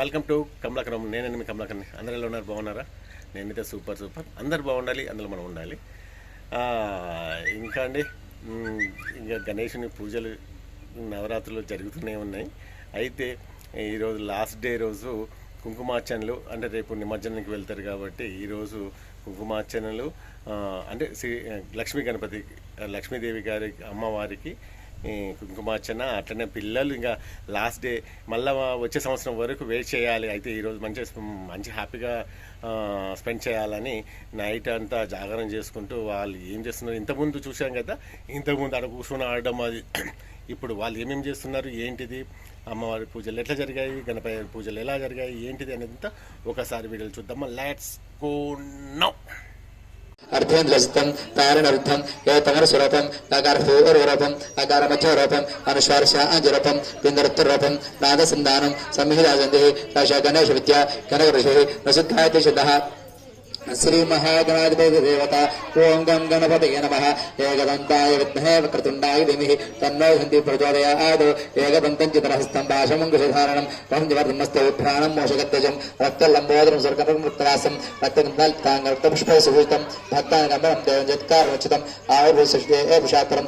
Welcome to Kamalakaram నేనండి మీ కమలాకరణి అందరూ ఎలా ఉన్నారు? బాగున్నారా? నేనైతే సూపర్ సూపర్. అందరు బాగుండాలి అందులో మనం ఉండాలి. ఇంకా అండి ఇంకా గణేషుని పూజలు నవరాత్రులు జరుగుతూనే ఉన్నాయి. అయితే ఈరోజు లాస్ట్ డే రోజు కుంకుమార్చనలు అంటే రేపు నిమజ్జనానికి వెళ్తారు కాబట్టి ఈరోజు కుంకుమార్చనలు అంటే శ్రీ లక్ష్మీ గణపతి లక్ష్మీదేవి గారి అమ్మవారికి కుంకుమార్చన అట్లనే పిల్లలు ఇంకా లాస్ట్ డే మళ్ళీ వచ్చే సంవత్సరం వరకు వెయిట్ చేయాలి. అయితే ఈరోజు మంచి మంచి హ్యాపీగా స్పెండ్ చేయాలని నైట్ అంతా జాగరణ చేసుకుంటూ వాళ్ళు ఏం చేస్తున్నారు? ఇంతకుముందు చూసాం కదా ఇంతకుముందు అక్కడ కూర్చొని ఆడడం అది. ఇప్పుడు వాళ్ళు ఏమేమి చేస్తున్నారు? ఏంటిది? అమ్మవారి పూజలు ఎట్లా జరిగాయి? గణపతి పూజలు ఎలా జరిగాయి? ఏంటిది? అనేది అంతా ఒకసారి వీడియోలు చూద్దామా. లెట్స్ గో నౌ అర్ధేంద్రజితం తారణర్థం పూర్వరూపం నకారపూర్వరూపం అకారమధ్యరూపం అనుశ్వార్ష అంజరూపం బిందరుత్తరూపం నాదసంధానం సంహితాజంతి రష గణేష విద్య గణక ఋషి నసుద్ధాయతి శుద్ధ శ్రీ మహాగణాధిపతి దేవత ఓం గం గణపతి నమ. ఏకదంతాయ విద్మహే వక్రతుండాయ ధిమిః తన్నో హింది ప్రచోదయాద్ ఏకదంతం చిత్రహస్తం భాషమంకుశధారణం పంచవర్ధమస్తౌ ప్రాణం మోషగత్యజం రక్తలంబోదరం స్వర్గముక్తరాసం రక్తగంధాల్తాంగ రక్తపుష్పై సుభూతం భక్తానంబరం దేవం జత్కారవచితం ఆయుర్భూషే ఏ పుషాపరం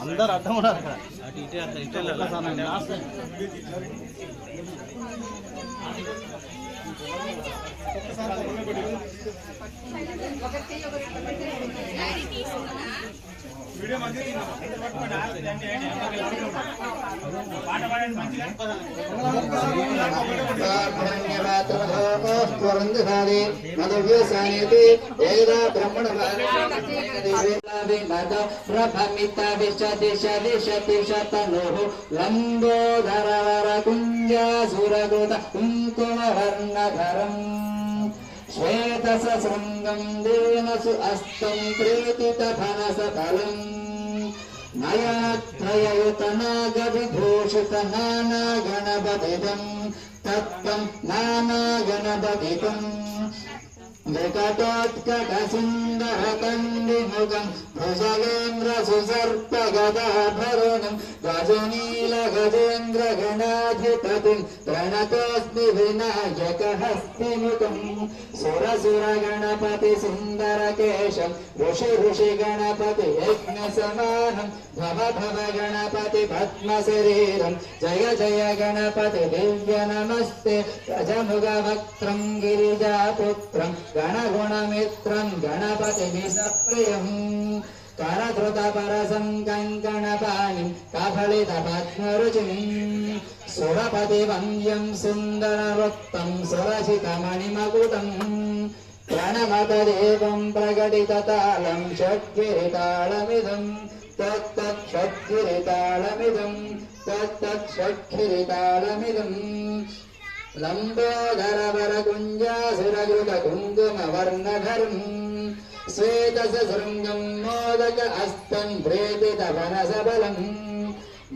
అందరు అర్థం ఉన్నారు అక్కడ అటు ఇటే అట్లా ఇటే ఒక్కసారి లాస్ట్ ప్రభమిత విశ దిశ దిశతి శతనుః లంబోదరవర కుంజాసురగృత కుంకుమ వర్ణధరం శ్వేతసశృంగం దేనసు అస్తం నయనత్రయయుతనాగవిభూషిత నానాగణపతితం తత్వం विकटोत्कटसुन्दरकण्डिमुखम् भुजगेन्द्रसुसर्पगदाभरणम् रजनीलगजेन्द्रगणाधिपतिम् प्रणतोऽस्मि विनायकहस्तिमुखम् सुरसुरगणपति सुन्दरकेशम् ऋषि ऋषिगणपति यज्ञसमानम् भव भव गणपति पद्मशरीरम् जय जय गणपति दिव्य नमस्ते गजमुगवक्त्रम् गिरिजापुत्रम् गणगुणमित्रं गणपतिभिसप्रियम् करधृतपरसं कङ्कणपाणिं कफलितपद्मरुचिम् सुरपतिवन्द्यं सुन्दरवृत्तं सुरसितमणिमकुटम् प्रणमतदेवं प्रकटिततालं षड्गिरितालमिदम् तत्तत् षड्गिरितालमिदम् तत्तत् षड्गिरितालमिदम् लम्बोदरवरकुञ्जासुरगृतकुङ्कुमवर्णधरम् श्वेतसशृङ्गम् मोदक हस्तम् प्रेतितवनसबलम्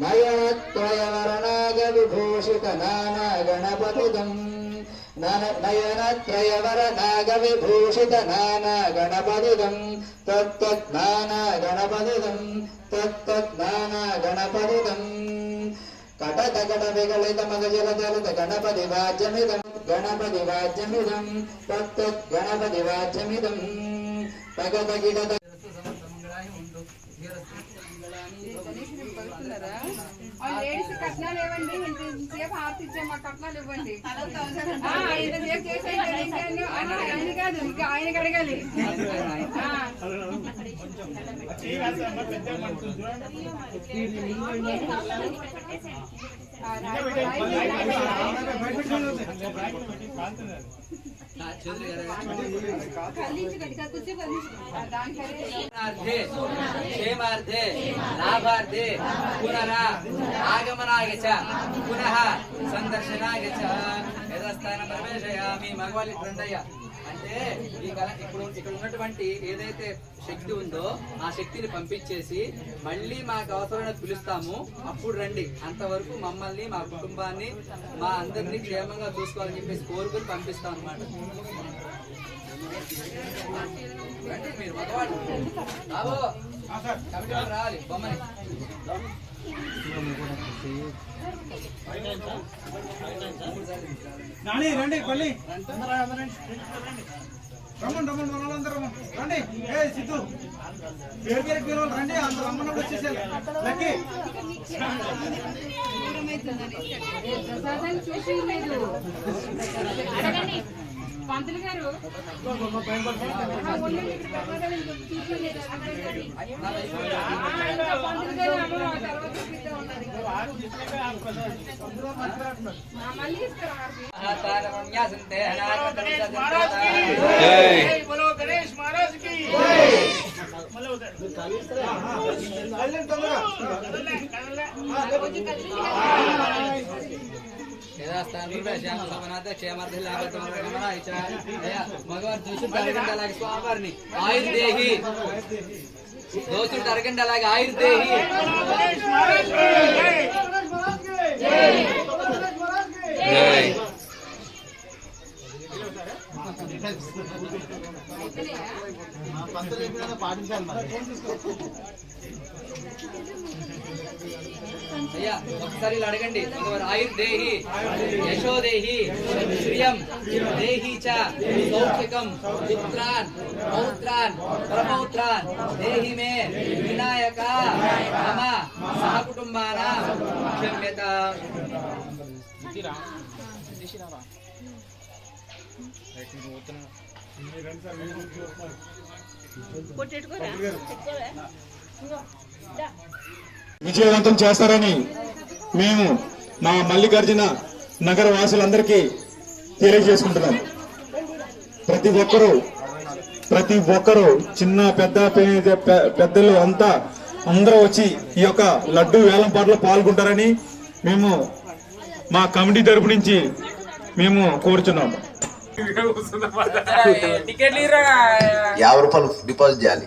नयनत्रयवरनागविभूषित नानागणपतिदम् नयनत्रयवरनागविभूषित नानागणपतिदम् तत्तत् కటకటవిగళితమగజలదలిత గణపతి వాజ్యమిదం గణపతి వాజ్యమిదం తత్తత్ గణపతి వాజ్యమిదం పగదగిడద లేడీస్ కట్నాలు ఇవ్వండి ఇంతసేపు హార్స్ ఇచ్చాము కట్నాలు ఇవ్వండి ఆయన కాదు ఇంకా ఆయనకి అడగాలి ఆ. ఆ, కలించకండి, కూర్చో కలించు. ఆ, దానికదే క్షేమార్థే క్షేమార్థే లాభార్థే పునర ఆగమనాయ అంటే ఈ కళ ఇప్పుడు ఇక్కడ ఉన్నటువంటి ఏదైతే శక్తి ఉందో ఆ శక్తిని పంపించేసి మళ్ళీ మాకు అవసరమైన పిలుస్తాము. అప్పుడు రండి. అంతవరకు మమ్మల్ని మా కుటుంబాన్ని మా అందరినీ క్షేమంగా చూసుకోవాలని చెప్పేసి కోరుకుని పంపిస్తాం అనమాట మీరు మగవాళ్ళు. బాబు కమిటీ రావాలి. బొమ్మని. నాని రండి పల్లి. రమ్మని రమ్మని మనోళ్ళందరూ రండి. ఏ సిద్ధు. పేరు పేరు పేరు రండి అందరూ రమ్మని వచ్చేసారు లక్కీ. ప్రసాదాన్ని చూసి లేదు. అడగండి. ఆ, ఇంకా పంతులు గారు అమ్మ ఆ తర్వాత చూపిద్దాం ఉన్నారు మగవారు దోచుడు అరగంట అలాగే స్వామివారిని. ఆయుర్దేహి. దోచుడు అరగంట అలాగే ఆయుర్దేహి. అయ్యా ఒకసారి ఇలా అడగండి. ఆయుర్దేహి యశోదేహి శ్రియం దేహి చ సౌఖ్యకం పుత్రాన్ పౌత్రాన్ ప్రపౌత్రాన్ దేహి మే వినాయక మమ సహకుటుంబాన క్షమ్యత. విజయవంతం చేస్తారని మేము మా మల్లికార్జున నగర వాసులందరికీ తెలియజేసుకుంటున్నాం ప్రతి ఒక్కరూ ప్రతి ఒక్కరూ చిన్న పెద్ద పెద్దలు అంతా అందరూ వచ్చి ఈ యొక్క లడ్డు వేలంపాట్లో పాల్గొంటారని మేము మా కమిటీ తరపు నుంచి మేము కోరుచున్నాము యాభై రూపాయలు డిపాజిట్ చేయాలి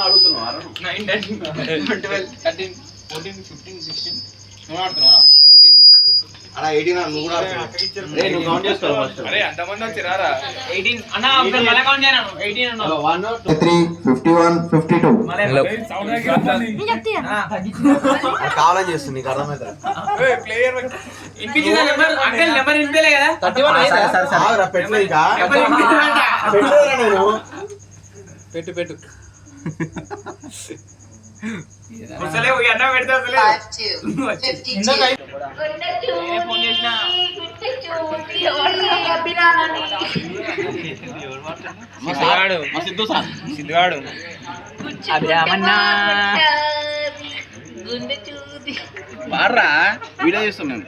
ఆడుతున్నాను three fifty one fifty two కావాలని చేస్తుంది నీకు అర్థమవుతుంది పెట్టు పెట్టు. సిద్ధుగాడు పాడరా వీడియో చేస్తున్నాను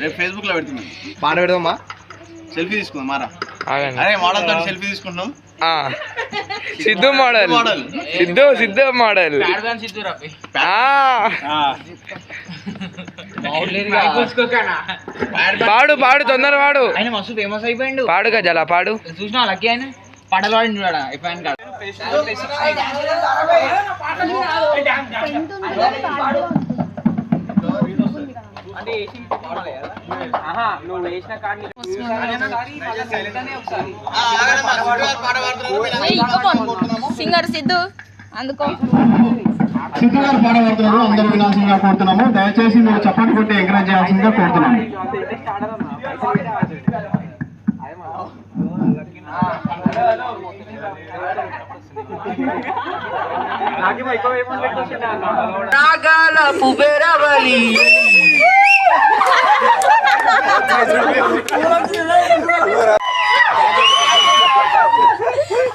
రేపు ఫేస్బుక్లో పెడుతున్నాను పాట పెడదామా? సెల్ఫీ తీసుకుందాం మారా. అరే మోడల్ తోటి సెల్ఫీ తీసుకుంటాం ఆ. సిద్ధు మోడల్. సిద్ధు సిద్ధు మోడల్ ఆ. పాడు పాడు తొందర పాడు ఆయన మస్తు ఫేమస్ అయిపోయిండు పాడు గజల పాడు చూసినా లక్కీ ఆయన పాటలు పాడి సింగర్ సిద్ధు అందుకో. సిద్ధు గారు పాడబడుతున్నారు అందరూ వినాల్సిందిగా కోరుతున్నాము. దయచేసి మీరు చప్పటి కొట్టి ఎంకరేజ్ చేయాల్సిందిగా కోరుతున్నాము.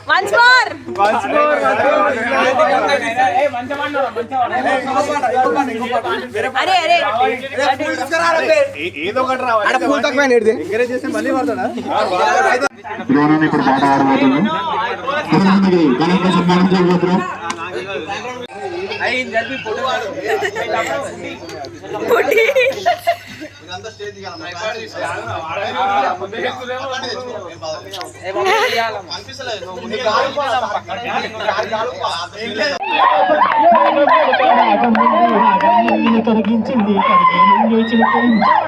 వన్స్ మోర్ అరే అరే. గౌరవం ఇప్పుడు పాట పాడబోతున్నాం కొంతమందికి ఘనంగా సన్మానం చేయబోతున్నాం కరిగించింది కరిగి చిలుకు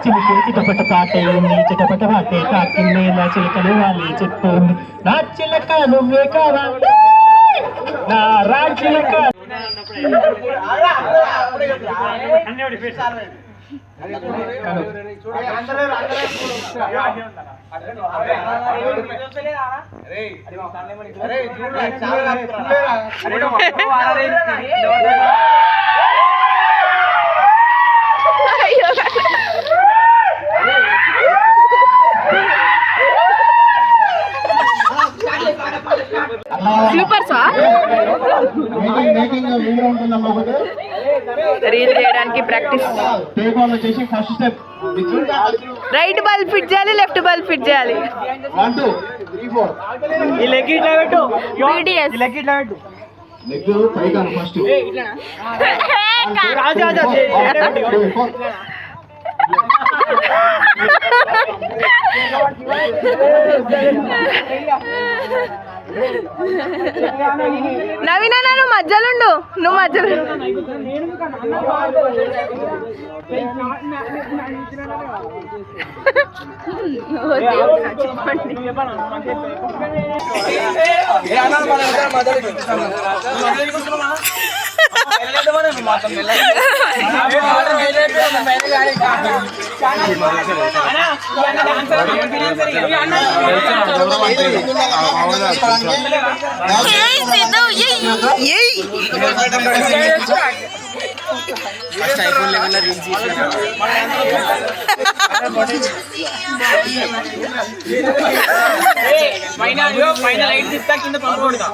చిలుకు చిటపట పాటేయింది చిటపట పాటే తాకిందేలా చిలకలు వాలి చెప్తోంది నా చిలక. నువ్వే కావా నా రా చిలక స్లీపర్సా మేకింగ్ మేకింగ్ వీడియో ఉంటుందమ్మా ఒకటి రీల్ చేయడానికి ప్రాక్టీస్. టేక్ ఆన్ వచ్చేసి first step. Right ball fit చేయాలి లెఫ్ట్ బాల్ ఫిట్ చేయాలి. BDS. నవీన నువ్వు ఫస్ట్ నువ్వు మధ్యలో. నువ్వు మధ్యలో పైన పైన లైట్ ఇస్తా కింద పంపకూడదా